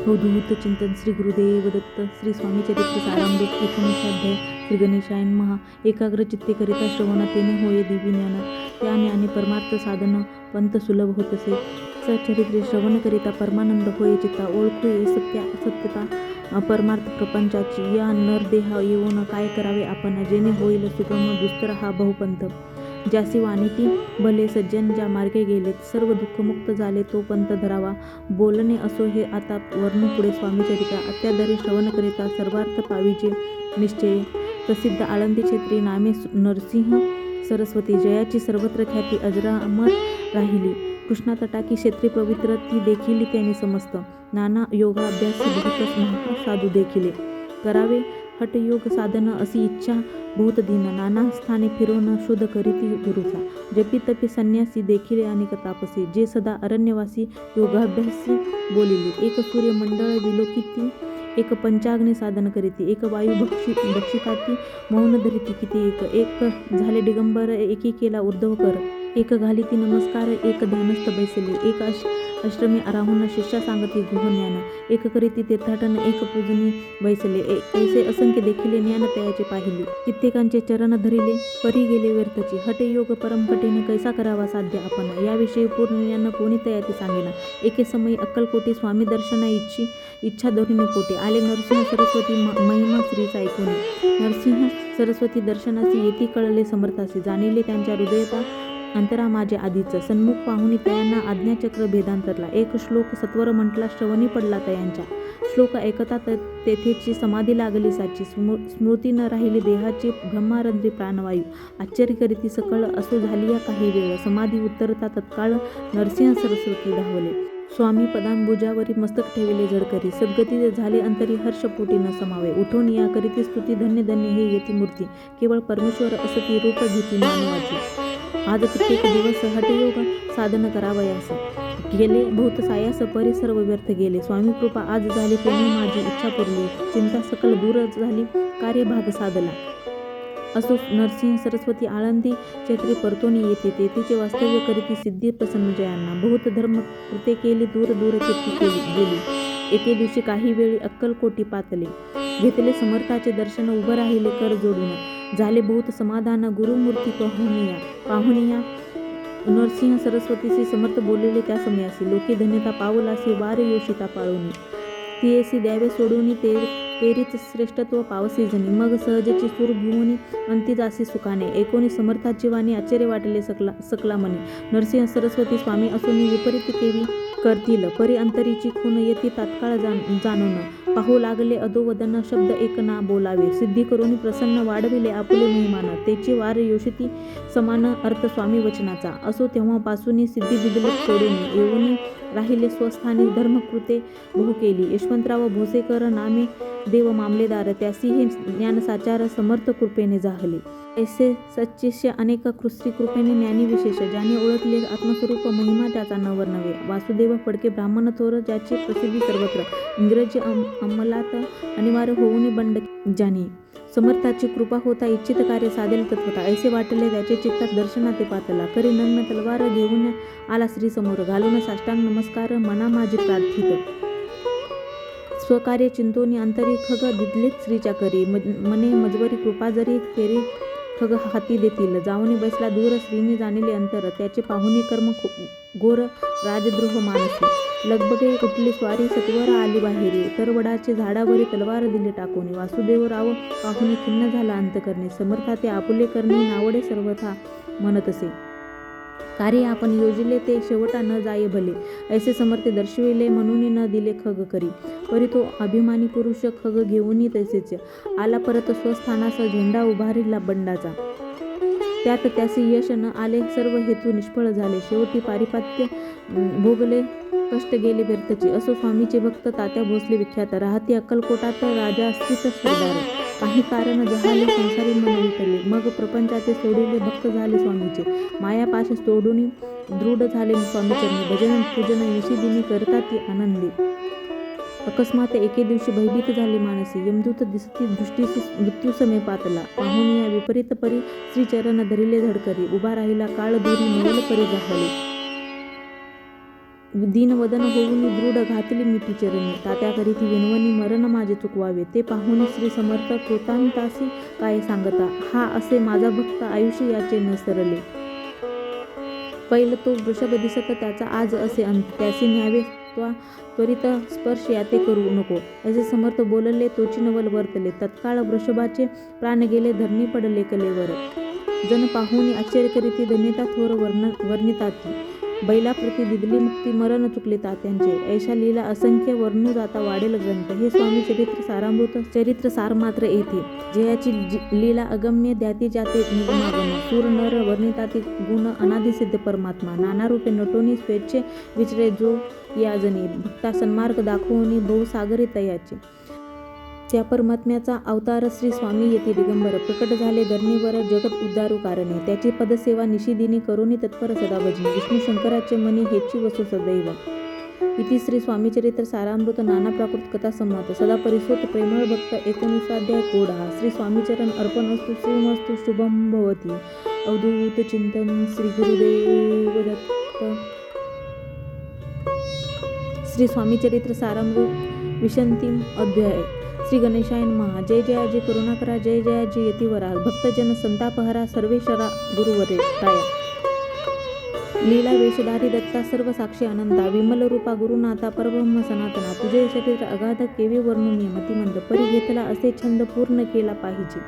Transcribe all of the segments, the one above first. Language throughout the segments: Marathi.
हो, अवधूत चिंतन श्री गुरुदेव दत्त श्री स्वामी चरित्र सारामृत एकोणीसाध्याय श्री गणेशायन महा एकाग्र चित्ते करिता श्रवण तेने होय देवी ज्ञान. त्या ज्ञाने परमार्थ साधन पंत सुलभ होत असे. सचरित्रे श्रवण करिता परमानंद होय चित्ता ओळखू ये सत्या सत्यता परमार्थ प्रपंचाची. या नरदेह येऊन काय करावे आपण? जेणे होईल सुगम दुस्तर हा बहुपंथ. ज्यासी वाणीती भले सज्जन ज्या मार्गे गेलेत सर्व दुःखमुक्त झाले तो पंथ धरावा. बोलणे असो हे आता वर्णू पुढे स्वामीचरिता. अत्याधारी अत्यादरी श्रवण करिता सर्वार्थ पावीचे निश्चय. प्रसिद्ध आळंदी क्षेत्री नामे सु- नरसिंह सरस्वती. जयाची सर्वत्र ख्याती अजरामर राहिली. कृष्णा तटाकी क्षेत्री पवित्र ती देखील त्यांनी समजतं नाना योगाभ्यास साधू देखील. करावे हटयोग साधन अशी इच्छा भूत दिन. नाना स्थाने फिरवण शोध करीती गुरुचा. जपी तपी संन्यासी देखील अनेक तापसी जे सदा अरण्यवासी योगाभ्यासी बोलिली. एक सूर्यमंडळ विलोकिती एक पंचाग्नी साधन करीती. एक वायू भक्षी भक्षिकाती मौन धरिती किती एक. एक झाले दिगंबर एकी केला उद्धव कर. एक घालिती नमस्कार एक ध्यानस्थ बैसली. एक अशी अष्टमी राहून शिष्या सांगती गृहज्ञान एक करीती तीर्थाटन एक पूजनी बैसले. ऐसे असंख्य देखिले ज्ञान तयाचे पाहिले. कित्येकांचे चरण धरिले परी गेले व्यर्थची. हटे योग परमपटीने कैसा करावा साध्य आपण? याविषयी पूर्ण ज्ञान कोणी तयाती सांगेना. एके समयी अक्कलकोटी स्वामी दर्शना इच्छी इच्छा दोन्ही पोटे. आले नरसिंह सरस्वती महिमा श्रीचा ऐकून. नरसिंह सरस्वती दर्शनासी येती कळले समर्थासी. जाणिले त्यांच्या हृदयता अंतरा माझे आधीचं सन्मुख पाहुणी तयांना आज्ञाचक्र भेदांतरला. एक श्लोक सत्वर म्हटला श्रवणी पडला तयांच्या. श्लोक ऐकता त- तेथेची समाधी लागली साची. स्मृ स्मृती न राहिली देहाची ब्रह्मारंद्री प्राणवायू. आश्चर्य करीती सकळ असो झाली या काही वेळ. समाधी उत्तरता तत्काळ नरसिंह सरस्वती धावले. स्वामी पदांबुजावरी मस्तक ठेविले जडकरी सद्गती झाले अंतरी हर्षपोटी न समावे. उठून या करीती स्तुती धन्य धन्य हे येती मूर्ती. केवळ परमेश्वर असती रूप घेती मानवाची. आज कित्येक दिवस हटयोग साधन करावयास गेले बहुत सायास परी सर्व व्यर्थ गेले. स्वामी कृपा आज झाली तेव्हा माझी इच्छा पुरली. चिंता सकल दूर झाली कार्यभाग साधला. असो नरसिंह सरस्वती आळंदी चैत्री परतोनी येते. तेथीचे वास्तव्य करीती सिद्धी प्रसन्न जयांना बहुत धर्म कृते केली दूर दूर कीर्ती केली गेली. एके दिवशी काही वेळी अक्कलकोटी पातले. घेतले समर्थाचे दर्शन उभं राहिले कर जोडून. झाले बहुत समाधान गुरुमूर्ती पाहुनिया पाहुनिया नरसिंह सरस्वतीशी समर्थ बोललेले त्या समयासी लोके धन्यता पावलासी वार योषिता पाळूनी. तियेसी द्यावे सोडून ते तेरीच श्रेष्ठत्व पावसी जणी मग सहजची सूर भिवून अंती जासी सुखाने. एकोणी समर्थाची वाणी आश्चर्य वाटले सकला सकला म्हणे नरसिंह सरस्वती स्वामी असून विपरीत केवी करतील परी अंतरीची खून येते तात्काळ जाण जाणून. पाहू लागले अधोवदन शब्द एक ना बोलावे. सिद्धी करून प्रसन्न वाढविले आपुले मेहमान. त्याची वार योशिती समान अर्थ स्वामी वचनाचा. असो तेव्हापासून सिद्धी बिदलत सोडून येऊन राहिले स्वस्थानी धर्मकृते बहु केली यशवंतराव भोसेकर नामे देव मामलेदार त्यासीही ज्ञानसाचार समर्थ कृपेने जाहले ऐसे सच्चिष्य अनेक कृष्टी कृपेने ज्ञानी विशेष ज्याने ओळखले आत्मस्वरूप महिमा त्याचा नवर नव्हे. वासुदेव फडके ब्राह्मण थोर ज्याची प्रसिद्धी सर्वत्र. इंग्रजी अम अंमलात अनिवार्य होऊन बंड ज्याने. समर्थाची कृपा होता इच्छित कार्य साधेल तत्वता ऐसे वाटले त्याचे चित्तात दर्शनाते पातला. करी नग्न तलवार घेऊन आला श्री समोर घालून साष्टांग नमस्कार मना माझी प्रार्थित. स्वकार्य चिंतोनी अंतरी खग दिदलीत स्त्रीच्या करी. मज- मने मजवरी कृपा जरी फेरी खग हाती देतील. जाऊनी बसला दूर स्त्रीने जाणेले अंतर. त्याचे पाहुणी कर्म खो- घोर राजद्रोह मानसी. लगबगे कुठली स्वारी सत्वर आली बाहेरी. तरवडाचे झाडावरी तलवार दिले टाकून. वासुदेवराव पाहुणे खिन्न झाला अंतकरणे. समर्था ते आपुले करणे नावडे सर्वथा म्हणत असे. कार्य आपण योजिले ते शेवटा न जाये भले. ऐसे समर्थ दर्शविले म्हणून न दिले खग करी. परी तो अभिमानी पुरुष खग घेऊनही तसेच आला परत स्वस्थानाचा झेंडा उभारिला बंडाचा. त्यात त्याचे यश न आले सर्व हेतू निष्फळ झाले. शेवटी पारिपात्य भोगले कष्ट गेले व्यर्थचे. असो स्वामीचे भक्त तात्या भोसले विख्यात. राहते अक्कलकोटात राजा अस्तित्व काही कारण जहाले संसारी मन विटले मग प्रपंचाचे सोडिले भक्त झाले स्वामीचे. मायापाश सोडून दृढ झाले स्वामीचरणी भजन पूजन निशिदिनी करता ती आनंदी. अकस्मात एके दिवशी भयभीत झाले मानसी यमदूत दिसती दृष्टीस मृत्यूसमय पातला. पाहून या विपरीत परी श्रीचरण धरिले धडकरी. उभा राहिला काळ दुरी नवल परी जाहले. दीनवदन होऊन दृढ घातली मिठी चरणी तात्या ती विनवणी मरण माझे चुकवावे. ते पाहून श्री समर्थ कृतांतासी काय सांगता? हा असे माझा भक्त आयुष्य याचे नसरले. पहिलं तो वृषभ दिसत त्याचा आज असे अंत. त्यासी न्यावे त्वा त्वरित स्पर्श याते करू नको. असे समर्थ बोलले तोची नवल वर्तले. तत्काळ वृषभाचे प्राण गेले धरणी पडले कलेवर. जन पाहून आश्चर्य करीती धन्यता थोर वर्ण वर्णितात बैलाप्रती दिदली मुक्ती मरण चुकले तात्यांचे. ऐशा लीला असंख्य वर्णू जाता वाढेल ग्रंथ. हे स्वामी चरित्र सारामृत चरित्र सार मात्र येथे जयाची लीला अगम्य द्याती जाते निगमागम. सूर नर वर्णिताती गुण अनादिसिद्ध परमात्मा. नाना रूपे नटोनी स्वेच्छे विचरे जो याजनी. भक्ता सन्मार्ग दाखवून बहुसागरी तयाचे. त्या परमात्म्याचा अवतार श्री स्वामी येथे दिगंबर प्रकट झाले. धरणीवर जगत उद्धारू कारणे. त्याची पदसेवा निशिदिनी करुणी तत्पर सदा भजनी विष्णू शंकराचे मनी हेची वसु सदैव. इति श्री स्वामीचरित्र सारामृत नाना प्राकृत कथा संमत सदा परिसोत प्रेमळ भक्त एकोणीसाध्याय कोडा. श्री स्वामीचरण अर्पण असतो श्रीमस्तु शुभम भवती. अवधूत चिंतन श्री गुरुदेव दत्त. श्री स्वामीचरित्र सारामृत विशंतीम अध्याय. श्री गणेशायन महा जय जय आजी करुणाकरा जय जय आजी यतीवरा भक्तजन संतापहरा सर्वेश्वरा गुरुवरे ताया लीला वेशधारी दत्ता सर्व साक्षी अनंता विमल रूपा गुरुनाथा परब्रह्म सनातना तुझे चरित्र अगाध केवी वर्णनीय मतिमंद परी घेतला असे छंद पूर्ण केला पाहिजे.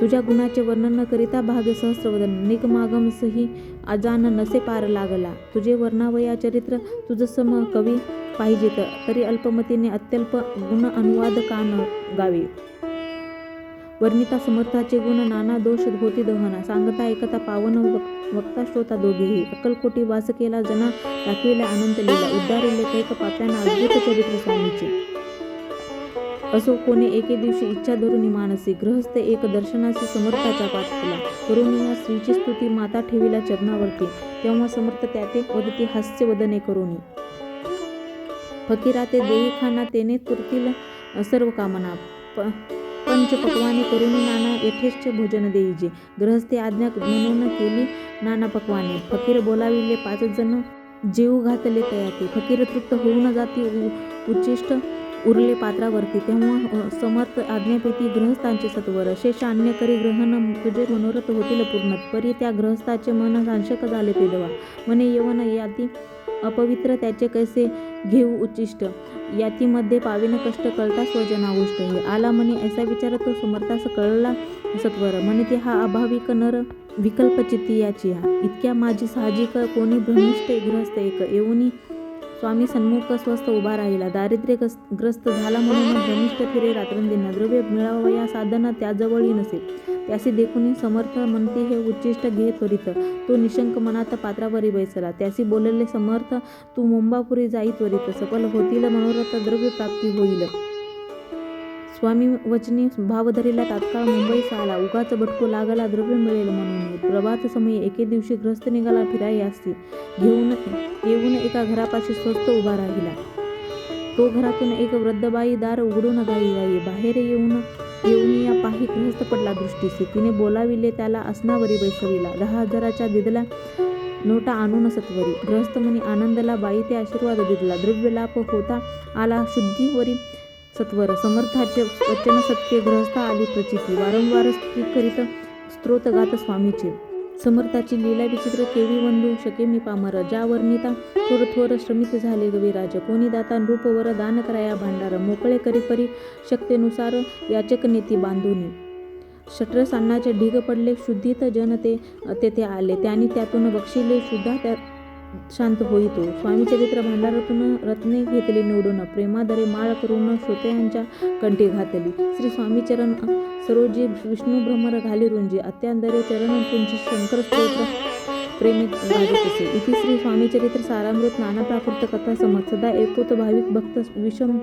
तुझ्या गुणाचे वर्णन न करिता भाग्य सहस्रवदन निगमागम सही अजान नसे पार लागला. तुझे वर्णावया चरित्र तुझ सम कवी पाहिजेत तरी अल्पमतीने अत्यल्प गुण अनुवाद का न गावे. वर्णिता समर्थाचे गुण नाना दोष होती दहना. सांगता ऐकता पावन वक्ता श्रोता दोघेही. अक्कलकोटी वास केला जना दाखविला अनंत लिहिला. उद्धारिले कैक पाप्यांना अद्भुत चरित्र स्वामीचे असो कोणी एके दिवशी इच्छा धरून मानसी ग्रहस्थ एक दर्शनाशी समर्थाच्या पाठला करून या स्त्रीची स्तुती माता ठेविला चरणावरती. तेव्हा समर्थ त्याते वदती हास्य वदने करुणी. फकीरा ते देई खाना तेने पुरतील सर्व कामना. प पंचपक्वाने करून नाना यथेश्च भोजन देईजे. ग्रहस्थे आज्ञा म्हणून केली नाना पक्वाने. फकीर बोलाविले पाच जण जेऊ घातले तयाती. फकीर तृप्त होऊन जाती उच्चिष्ट उरले पात्रावरती तेव्हा समर्थ आज्ञापैकी ग्रहस्थांचे सत्वर शेष अन्य करी ग्रहण तुझे मनोरथ होतील पूर्ण. परी त्या ग्रहस्थाचे मन सांशक झाले ते देवा म्हणे यवन याती अपवित्र त्याचे कैसे घेऊ उच्चिष्ट? यातीमध्ये पाविन कष्ट कळता स्वजन गोष्ट हे आला म्हणे ऐसा विचार तो समर्थास कळला सत्वर. म्हणे ते हा अभाविक नर विकल्प चित्ती याची हा. इतक्या माझी साहजिक कोणी भ्रमिष्ठ ग्रहस्थ एक. येऊनी स्वामी सन्मुख स्वस्थ उभा राहिला. दारिद्र्य ग्रस्त- ग्रस्त झाला म्हणून धनिष्ठ फिरे रात्रंदिना द्रव्य मिळावया साधना त्याजवळही नसे त्याचे देखून समर्थ म्हणते हे उच्चिष्ट घे त्वरित. तो निशंक मनात पात्रावरी बैसला. त्यासी बोलले समर्थ तू मुंबापुरी जाई त्वरित. सफल होतील मनोरथ द्रव्य प्राप्ती होईल. स्वामी वचनी भावधरीला तात्काळ मुंबईस आला. उगाच भटकू लागला द्रव्य मिळेल म्हणून. प्रभात समयी एके दिवशी ग्रस्त निघाला फिराई असती घेऊन येऊन एका घरापाशी स्वस्त उभा राहिला. तो घरातून एक वृद्धबाई दार उघडून गाई गाई बाहेर येऊन येऊन या पाही ग्रस्त पडला दृष्टीसी. तिने बोलाविले त्याला असनावरी बैसविला. दहा हजाराच्या दिदला नोटा आणून सत्वरी. ग्रस्त म्हणी आनंदला बाई ते आशीर्वाद दिदला. द्रव्यलाप होता आला शुद्धीवरी सत्वर. समर्थाचे वचन सत्य ग्रहस्थ आली प्रचिती. वारंवार स्तुती करीत स्त्रोत गात स्वामीचे. समर्थाची लीला विचित्र केवी वंदू शके मी पामर. ज्या वर्णिता थोर थोर श्रमित झाले गविराज. कोणी दाता नृपवर दान कराया भांडार. मोकळे करी परी शक्तेनुसार याचक नेती बांधूनी. शटर अन्नाचे ढीग पडले. शुद्धीत जनते तेथे आले. त्यांनी त्यातून बक्षिले शुद्धा त्या शांत होईतो. स्वामी चरित्र भांडारातून रत्ने घेतली निवडून प्रेमादरे माळ करून श्रोत्यांच्या कंठी घातली. श्री स्वामीचरण सरोजी विष्णू भ्रमर घाली रुंजी अत्यांदरे चरण तुमची शंकर स्तोत्र प्रेमित गाजत असे. इथे श्री स्वामीचरित्र सारामृत नाना प्राकृत कथा समज सदा एकोत भाविक भक्त विषम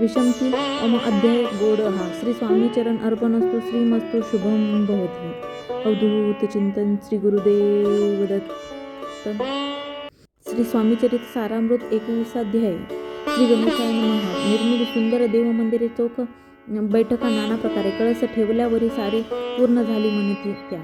विषमती अम अध्याय गोड हा. श्री स्वामीचरण अर्पणस्तु श्रीमस्तु शुभम भवती. अवधूत चिंतन श्री गुरुदेव दत्त श्री स्वामीचरित सारामृत एकविसाध्याय श्री गणेशाय महाराज निर्मिली सुंदर देव मंदिरे चौक बैठका नाना प्रकारे कळस ठेवल्यावरही सारी पूर्ण झाली म्हणती त्या.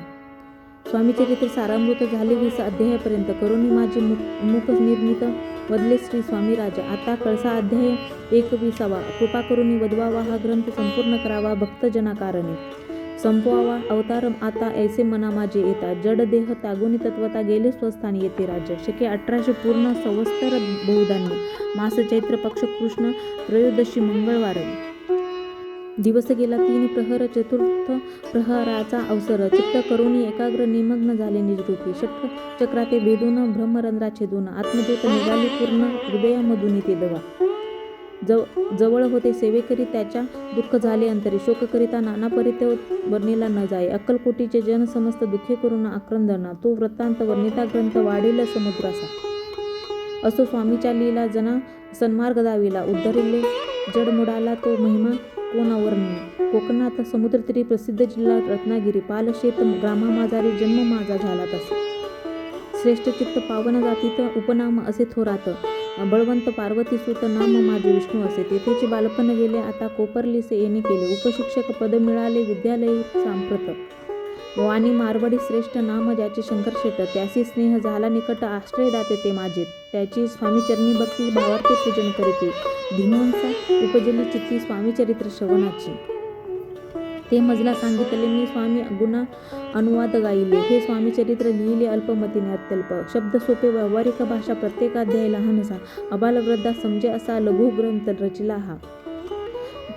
स्वामीचरित्र सारामृत झाले वीस अध्यायापर्यंत करुणी माझे मुख मुख निर्मित वदले श्री स्वामी राजा. आता कळसा अध्याय एकविसावा. कृपा करुणी वदवावा हा ग्रंथ संपूर्ण करावा भक्तजनाकारणे. संपवावा. अवतार आता ऐसे मना माझे येता जड देह तागुनी तत्वता गेले स्वस्थानी येते राज्य. शके अठराशे पूर्ण सवस्तर बहुधान्य. मास चैत्र पक्ष कृष्ण त्रयोदशी मंगळवार. दिवस गेला तीन प्रहर चतुर्थ प्रहराचा अवसर. चित्त करून एकाग्र निमग्न झाले निजरूपी. षटक चक्राते भेदून ब्रह्मरंध्रा छेदून आत्मज्योत निघाली पूर्ण हृदयामधून ते दवा. जव जवळ होते. सेवेकरी त्याच्या दुःख झाले अंतरी. शोक करिता नाना परिते वर्णिला न जाय अक्कलकोटीचे जन समस्त दुःखे करून आक्रंदना. तो वृत्तांत वर्णिता ग्रंथ वाढील समुद्रासा असो स्वामीच्या लीला जना सन्मार्ग दाविला. उद्धरिले जडमुडाला तो महिमा कोणावर्णी कोकणात समुद्रतीरी प्रसिद्ध जिल्हा रत्नागिरी. पालशेत ग्रामा माझारी जन्म माझा झाला तसा. श्रेष्ठ चित्त पावन जातीत उपनाम असे थोरात. बळवंत पार्वती सुत नाम माझे विष्णू असे. तेथेचे बालपण गेले आता कोपरलीसे येणे केले. उपशिक्षक पद मिळाले विद्यालय सांप्रत. वाणी मारवाडी श्रेष्ठ नाम ज्याचे शंकर शेट. त्यासी स्नेह झाला निकट आश्रय दाते ते माझे. त्याची स्वामी चरणी भक्ती भावार्थे पूजन करीते. धीमवंसा उपजली चित्ती स्वामी चरित्र श्रवणाची. ते मजला सांगितले मी स्वामी गुण अनुवाद गायले. हे स्वामी चरित्र लिहिले अल्पमतीने अत्यल्प. शब्द सोपे व्यावहारिक भाषा प्रत्येक अध्याय लहानसा अबालवृद्धा समजे असा लघु ग्रंथ रचिला हा.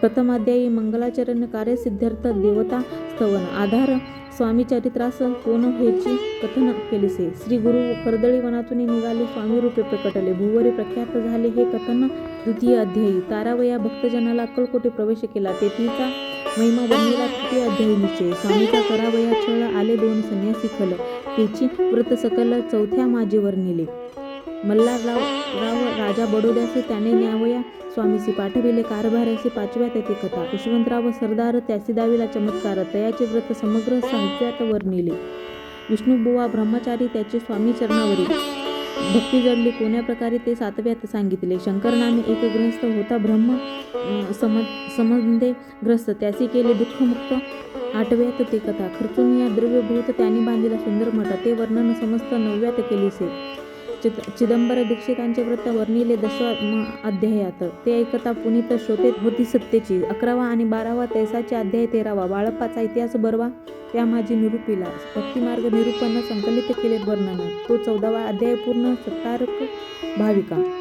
प्रथमाध्यायी मंगलाचरण कार्यसिद्धार्थ देवता स्तवन. आधार स्वामी चरित्रास कोण व्हायची कथन केलेसे? श्री गुरु कर्दळी वनातून निघाले स्वामी रूपे प्रकटले. भुवरी प्रख्यात झाले हे कथन द्वितीय अध्यायी. तारावया भक्तजनाला अक्कलकोटे प्रवेश केला. तेथीचा महिमा वर्णिला तृतीय अध्यायी स्वामीचा करावया छळ आले दोन संन्यासी खल त्याची व्रत सकल चौथ्या माजीवर नेले. मल्हारराव राव राजा बडोद्याचे त्याने न्यावया स्वामीसी पाठविले. कारभाऱ्याचे पाचव्या तेथे कथा. यशवंतराव सरदार त्यासी दावीला चमत्कार. तयाचे व्रत समग्र साहित्यात नेले. विष्णुबुवा ब्रह्मचारी त्याचे स्वामी चरणावरील. भक्ती जडली कोण्या प्रकारे ते सातव्यात सांगितले? शंकरनाने एक ग्रस्त होता ब्रह्म समज समंदे ग्रस्त त्याचे केले दुःखमुक्त आठव्यात ते कथा. खर्चून या द्रव्यभूत त्यांनी बांधलेला सुंदर मठ. ते वर्णन समस्त नवव्यात केलीसे चिद चिदंबर दीक्षितांचे व्रत वर्णिले दशवा म- अध्यायात. ते ऐकता पुनीत श्रोते होती सत्तेची. अकरावा आणि बारावा तैसाचे अध्याय तेरावा. बाळप्पाचा इतिहास बरवा त्या माझी निरूपिला. भक्तिमार्ग निरूपण संकलित केले वर्णन. तो चौदावा अध्याय पूर्ण सत्तारक भाविका.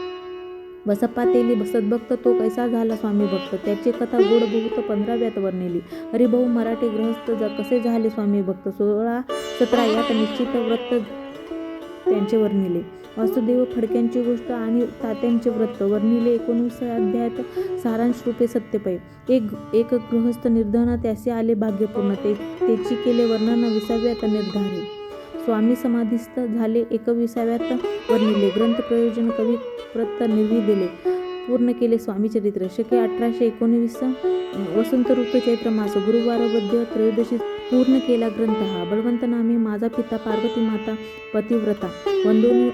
बसप्पा तेली सद्भक्त तो कैसा झाला स्वामी भक्त? त्याची कथा गोड बहुत पंधराव्यात वर्णिली. हरिभाऊ मराठी गृहस्थ ज- कसे झाले स्वामी भक्त? सोळा सतरा यात निश्चित व्रत त्यांचे वर्णिले. वासुदेव फडक्यांची गोष्ट आणि तात्यांचे व्रत. वर्णिले एकोणीस अध्यायात सारांश रूपे सत्यपय एक एक गृहस्थ निर्धन त्यासे आले भाग्यपूर्ण. ते त्याची केले वर्णन विसाव्यात निर्धारे. स्वामी समाधीस्थ झाले एकविसाव्यात वर्णिले. ग्रंथ प्रयोजन कवी प्रत निर्वी दिले. पूर्ण केले स्वामी चरित्र. शके अठराशे एकोणवीस वसंत ऋतू चैत्र मास. गुरुवार वद्य त्रयोदशी पूर्ण केला ग्रंथ हा. बळवंत नामे माझा पिता पार्वती माता पतिव्रता. वंदोनी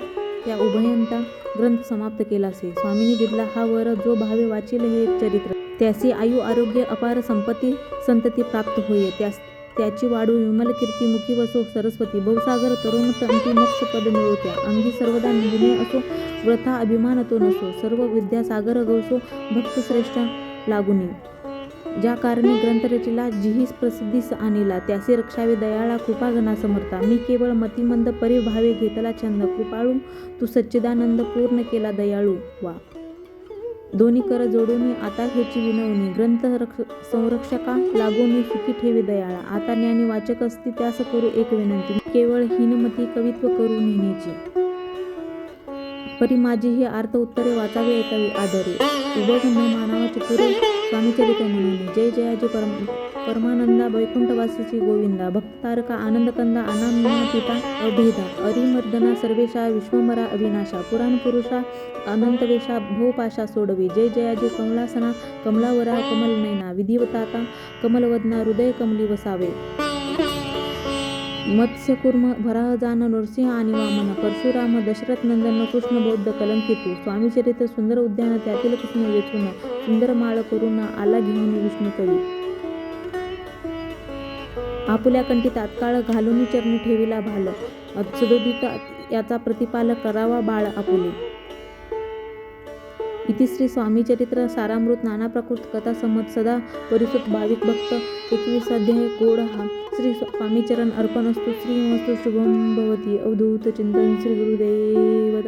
त्या उभयंता ग्रंथ समाप्त केला असे स्वामींनी दिला हा वर जो भावे वाचिल हे चरित्र. त्यासी आयु आरोग्य अपार संपत्ती संतती प्राप्त होईल त्यास त्याची वाढू विमल कीर्ती मुखी वसो सरस्वती भवसागर तरुण तंती मोक्ष पद मिळवत्या. अंगी सर्वदा निर्णय असो व्रथा अभिमान तो नसो. सर्व विद्यासागर गवसो भक्त श्रेष्ठ लागुनी. ज्या कारणे ग्रंथरचेला जिहीस प्रसिद्धीस आणिला त्यासे रक्षावे दयाळा कृपागणा समर्था मी केवळ मतिमंद परिभावे घेतला छंद कृपाळू तू सच्चिदानंद पूर्ण केला दयाळू. वा. दोन्ही कर जोडून आता ह्याची विनवणी. ग्रंथ रक्ष संरक्षका लागून सुखी ठेवी दयाळा. आता ज्ञानी वाचक असती त्यास करू एक विनंती. केवळ हीनमती कवित्व करू नेण्याची. परी माझी ही अर्थ उत्तरे वाचावी ऐकावी आदरे. उभय न मानावाचे पुरे स्वामीचरित्र म्हणून जय जयाजी परम परमानंदा वैकुंठवासीची गोविंदा भक्तारका आनंदकंदा अनामिता अभेदा अरिमर्दना सर्वेशा विश्वमरा अविनाशा पुराण पुरुषा अनंतवेशा भोपाशा सोडवी जय जयाजी कमलासना कमलावरा कमल नैना विधिवताता कमलवदना हृदय कमली वसावे. मत्स्यकुर्म भराहजान नृसिंह आणि वामन परशुराम दशरथ नंदन कृष्ण बौद्ध कलंकितू स्वामीचरित्र सुंदर उद्यान त्यातील कृष्ण वेचून सुंदर माळ करून आला घेऊन विष्णू कवी. आपुल्या कंठी तात्काळ घालून चरणी ठेविला भाल. सदोदित याचा प्रतिपाल करावा बाळ आपुले. इति श्री सारामृत नाना प्रकृत कथा संमत सदा परिसुत भाविक भक्त. एकवीस अध्याय गोड हा श्री स्वामी चरण अर्पण असतो श्री मस्तु शुभम भवती। अवधूत चिंतन श्री गुरुदेव